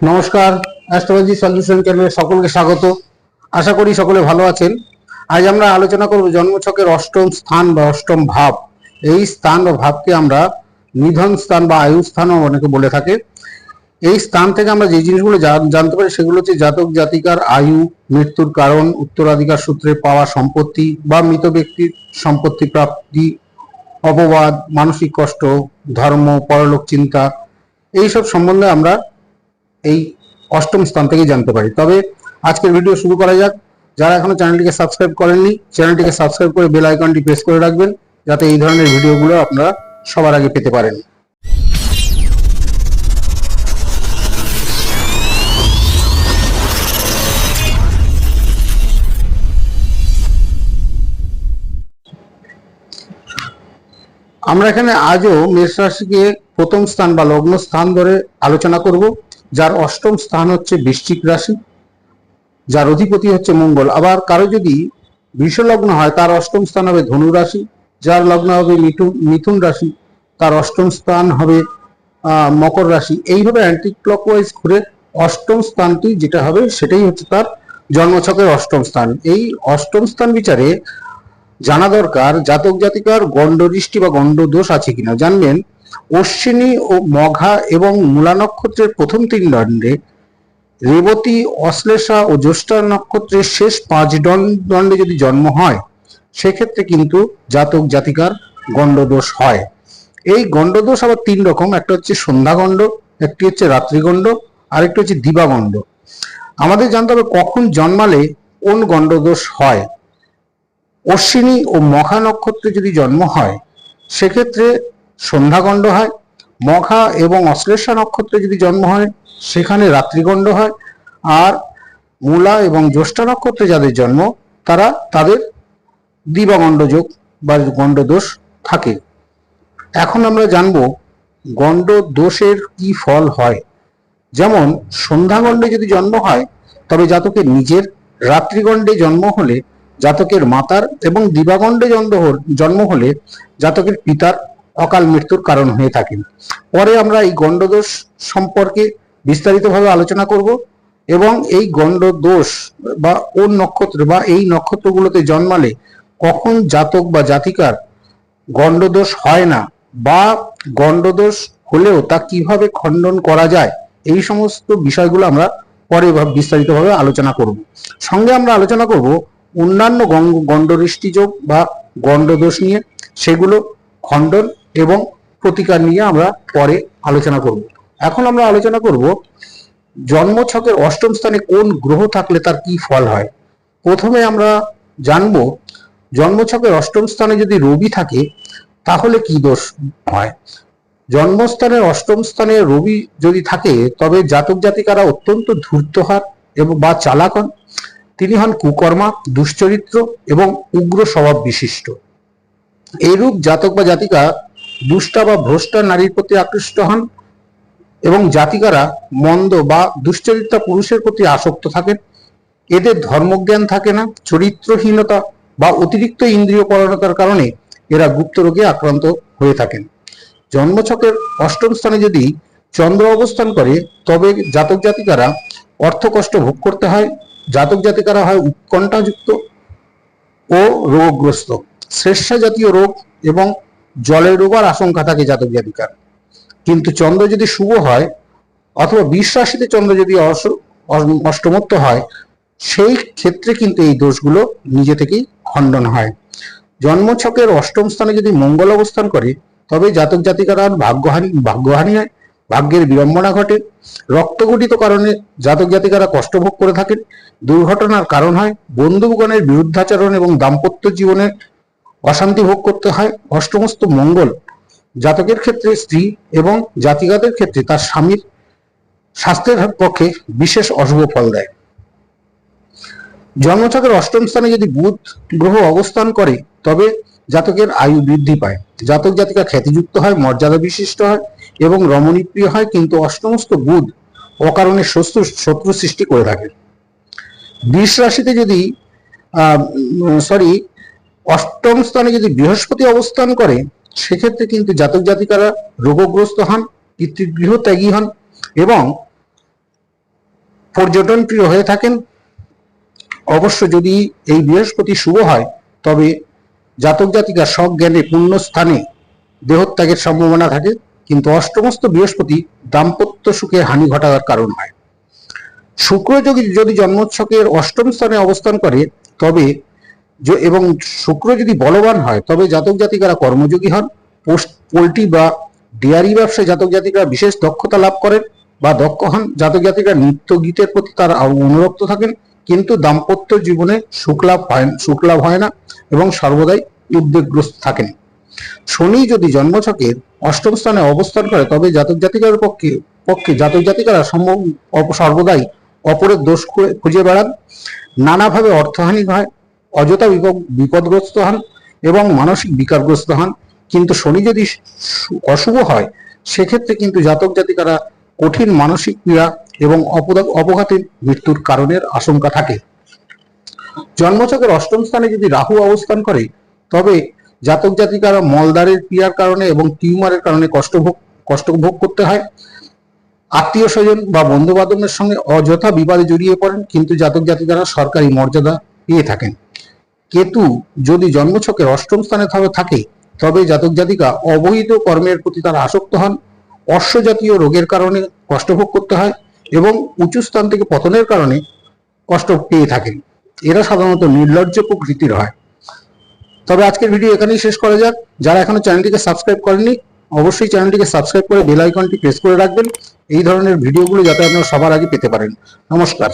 নমস্কার astrology solution চ্যানেলে সকলকে স্বাগত। আশা করি সকলে ভালো আছেন। আজ আমরা আলোচনা করব জন্মছকের অষ্টম স্থান বা অষ্টম ভাব। এই স্থান বা ভাবকে আমরা নিধন স্থান বা আয়ু স্থানও অনেকে বলে থাকে। এই স্থান থেকে আমরা যে জিনিসগুলো জানতে পারি সেগুলো হচ্ছে জাতক, জাতিকার আয়ু, মৃত্যুর কারণ, উত্তরাধিকার সূত্রে পাওয়া সম্পত্তি বা মৃত ব্যক্তির সম্পত্তি প্রাপ্তি, অপবাদ, মানসিক কষ্ট, ধর্ম, পরলোক চিন্তা, এইসব সম্বন্ধে আমরা এই অষ্টম স্থান থেকে জানতে পারি। তবে আজকের ভিডিও শুরু করা যাক। যারা এখনও চ্যানেলটিকে সাবস্ক্রাইব করেননি, চ্যানেলটিকে সাবস্ক্রাইব করে বেল আইকনটি প্রেস করে রাখবেন, যাতে এই ধরনের ভিডিওগুলো আপনারা সবার আগে পেতে পারেন। আমরা এখানে আজও মেষ রাশিকে প্রথম স্থান বা লগ্ন স্থান ধরে আলোচনা করব। যার অষ্টম স্থান হচ্ছে বৃশ্চিক রাশি, যার অধিপতি হচ্ছে মঙ্গল। আবার কারও যদি বৃষ লগ্ন হয়, তার অষ্টম স্থান হবে ধনু রাশি, যার লগ্ন হবে মিথুন মিথুন রাশি, তার অষ্টম স্থান হবে মকর রাশি। এইভাবে অ্যান্টি ক্লকওয়াইজ ঘুরে অষ্টম স্থানটি যেটা হবে, সেটাই হচ্ছে তার জন্মছকের অষ্টম স্থান। এই অষ্টম স্থান বিচারে জানা দরকার জাতক জাতিকার গণ্ডদৃষ্টি বা গণ্ড দোষ আছে কিনা। জানবেন অশ্বিনী ও মঘা এবং মূলা নক্ষত্রের প্রথম তিন দণ্ডে, রেবতী, অশ্লেষা ও জ্যৈষ্ঠা নক্ষত্রের শেষ পাঁচ দণ্ডে যদি জন্ম হয়, সেক্ষেত্রে কিন্তু জাতক জাতিকার গণ্ডদোষ হয়। এই গণ্ডদোষ আবার তিন রকম, একটা হচ্ছে সন্ধ্যাগণ্ড একটি হচ্ছে রাত্রিগণ্ড আরেকটি হচ্ছে দিবাগণ্ড আমাদের জানতে হবে কখন জন্মালে কোন গণ্ডদোষ হয়। অশ্বিনী ও মঘা নক্ষত্রে যদি জন্ম হয়, সেক্ষেত্রে সন্ধ্যাগণ্ড হয়, মঘা এবং অশ্লেষা নক্ষত্রে যদি জন্ম হয়, সেখানে রাত্রিগণ্ড হয়। আর মূলা এবং জ্যৈষ্ঠা নক্ষত্রে যাদের জন্ম, তারা তাদের দিবাগণ্ড যোগ বা গণ্ড দোষ থাকে। এখন আমরা জানব গণ্ড দোষের কি ফল হয়। যেমন, সন্ধ্যাগণ্ডে যদি জন্ম হয়, তবে জাতকের নিজের রাত্রিগণ্ডে জন্ম হলে জাতকের মাতার এবং দিবাগণ্ডে জন্ম জন্ম হলে জাতকের পিতার অকাল মৃত্যুর কারণ হয়ে থাকেন। পরে আমরা এই গণ্ডদোষ সম্পর্কে বিস্তারিতভাবে আলোচনা করব এবং এই গণ্ড দোষ বা কোন নক্ষত্র বা এই নক্ষত্রগুলোতে জন্মালে কখন জাতক বা জাতিকার গণ্ডদোষ হয় না বা গণ্ডদোষ হলেও তা কীভাবে খণ্ডন করা যায়, এই সমস্ত বিষয়গুলো আমরা পরে ভাব- বিস্তারিতভাবে আলোচনা করব। সঙ্গে আমরা আলোচনা করব অন্যান্য গং- গণ্ডদৃষ্টি যোগ বা গণ্ডদোষ নিয়ে, সেগুলো খণ্ডন এবং প্রতিকার নিয়ে আমরা পরে আলোচনা করব। এখন আমরা আলোচনা করব জন্মছকের অষ্টম স্থানে কোন গ্রহ থাকলে তার কি ফল হয়। প্রথমে আমরা জানব জন্মছকের অষ্টম স্থানে যদি রবি থাকে, তাহলে কি দোষ হয়? জন্মস্থানের অষ্টম স্থানে রবি যদি থাকে, তবে জাতক জাতিকারা অত্যন্ত ধূর্ত হন এবং বা চালাক হন। তিনি হন কুকর্মা, দুশ্চরিত্র এবং উগ্র স্বভাব বিশিষ্ট এইরূপ জাতক বা জাতিকা দুষ্টা বা ভ্রষ্টা নারীর প্রতি আকৃষ্ট হন এবং জাতিকারা মন্দ বা দুশ্চরিত্রা পুরুষের প্রতি আসক্ত থাকেন। এদের ধর্মজ্ঞান থাকে না, চরিত্রহীনতা বা অতিরিক্ত ইন্দ্রিয় পরায়ণতার কারণে এরা গুপ্ত রোগে আক্রান্ত হয়ে থাকেন। জন্মছকের অষ্টম স্থানে যদি চন্দ্র অবস্থান করে, তবে জাতক জাতিকারা অর্থ কষ্ট ভোগ করতে হয়। জাতক জাতিকারা হয় উৎকণ্ঠাযুক্ত ও রোগগ্রস্ত। শ্রেষ্ঠা জাতীয় রোগ এবং জলের রোগার আশঙ্কা থাকে জাতক জাতিকার কিন্তু চন্দ্র যদি শুভ হয়, অথবা রাশিতে চন্দ্র যদি অষ্টমত্ব হয়, সেই ক্ষেত্রে কিন্তু এই দোষগুলো নিজে থেকেই খণ্ডন হয়। জন্মছকের অষ্টম স্থানে যদি মঙ্গল অবস্থান করে, তবে জাতক জাতিকারা ভাগ্যহানি ভাগ্যহানি হয় ভাগ্যের বিড়ম্বনা ঘটে। রক্তগঠিত কারণে জাতক জাতিকারা কষ্ট ভোগ করে থাকেন। দুর্ঘটনার কারণ হয় বন্ধুগণের বিরুদ্ধাচরণ এবং দাম্পত্য জীবনে অশান্তি ভোগ করতে হয়। অষ্টমস্ত মঙ্গল জাতকের ক্ষেত্রে স্ত্রী এবং জাতিকাদের ক্ষেত্রে তার স্বামীর স্বাস্থ্যের পক্ষে বিশেষ অশুভ ফল দেয়। জন্মছকের অষ্টম স্থানে যদি বুধ গ্রহ অবস্থান করে, তবে জাতকের আয়ু বৃদ্ধি পায়। জাতক জাতিকা খ্যাতিযুক্ত হয়, মর্যাদা বিশিষ্ট হয় এবং রমণীপ্রিয় হয়, কিন্তু অষ্টমস্ত বুধ অকারণে শত্রু শত্রু সৃষ্টি করে থাকে। বৃষ রাশিতে যদি সরি অষ্টম স্থানে যদি বৃহস্পতি অবস্থান করে, সেক্ষেত্রে কিন্তু জাতক জাতিকারা রোগগ্রস্ত হন, পিতৃগৃহ ত্যাগী হন এবং পর্যটন প্রিয় হয়ে থাকেন। অবশ্য যদি এই বৃহস্পতি শুভ হয়, তবে জাতক জাতিকা সব জ্ঞানে পূর্ণ স্থানে দেহত্যাগের সম্ভাবনা থাকে, কিন্তু অষ্টমস্ত বৃহস্পতি দাম্পত্য সুখে হানি ঘটাবার কারণ হয়। শুক্র যদি জন্মোৎসকের অষ্টম স্থানে অবস্থান করে, তবে এবং শুক্র যদি বলবান হয়, তবে জাতক জাতিকারা কর্মযোগী হন। পোল্ট্রি বা ডেয়ারি ব্যবসায় জাতক জাতিকারা বিশেষ দক্ষতা লাভ করেন বা দক্ষ হন। জাতক জাতিকারা নৃত্য গীতের প্রতি তারা অনুরক্ত থাকেন। কিন্তু দাম্পত্য জীবনে সুখলাভ হয় সুখলাভ হয় না এবং সর্বদাই উদ্বেগগ্রস্ত থাকেন। শনি যদি জন্মছকের অষ্টম স্থানে অবস্থান করে, তবে জাতক জাতিকার পক্ষে পক্ষে জাতক জাতিকারা সম্ভব সর্বদাই অপরের দোষ খুঁজে বেড়ান। নানাভাবে অর্থহানি হয়। অযথা বিপদ, বিপদগ্রস্ত হন এবং মানসিক বিকারগ্রস্ত হন। কিন্তু শনি যদি অশুভ হয়, সেক্ষেত্রে কিন্তু জাতক জাতিকারা কঠিন মানসিক পীড়া এবং অপঘাতের মৃত্যুর কারণের আশঙ্কা থাকে। জন্মচকের অষ্টম স্থানে যদি রাহু অবস্থান করে, তবে জাতক জাতিকারা মলদারের পীড়ার কারণে এবং টিউমারের কারণে কষ্ট ভোগ কষ্ট ভোগ করতে হয়। আত্মীয় স্বজন বা বন্ধু বান্ধবের সঙ্গে অযথা বিবাদে জড়িয়ে পড়েন, কিন্তু জাতক জাতিকারা সরকারি মর্যাদা পেয়ে থাকেন। কেতু যদি জন্মছকের অষ্টম স্থানে থাকে- তবে জাতক জাতিকা অবৈধ কর্মের প্রতি তারা আসক্ত হন। অশ্ব জাতীয় রোগের কারণে কষ্টভোগ করতে হয় এবং উঁচু স্থান থেকে পতনের কারণে কষ্ট পেয়ে থাকেন। এরা সাধারণত নির্লজ্জ প্রকৃতির হয়। তবে আজকের ভিডিও এখানেই শেষ করা যাক। যারা এখনও চ্যানেলটিকে সাবস্ক্রাইব করেনি অবশ্যই চ্যানেলটিকে সাবস্ক্রাইব করে বেল আইকনটি প্রেস করে রাখবেন। এই ধরনের ভিডিওগুলো যাতে আপনারা সবার আগে পেতে পারেন। নমস্কার।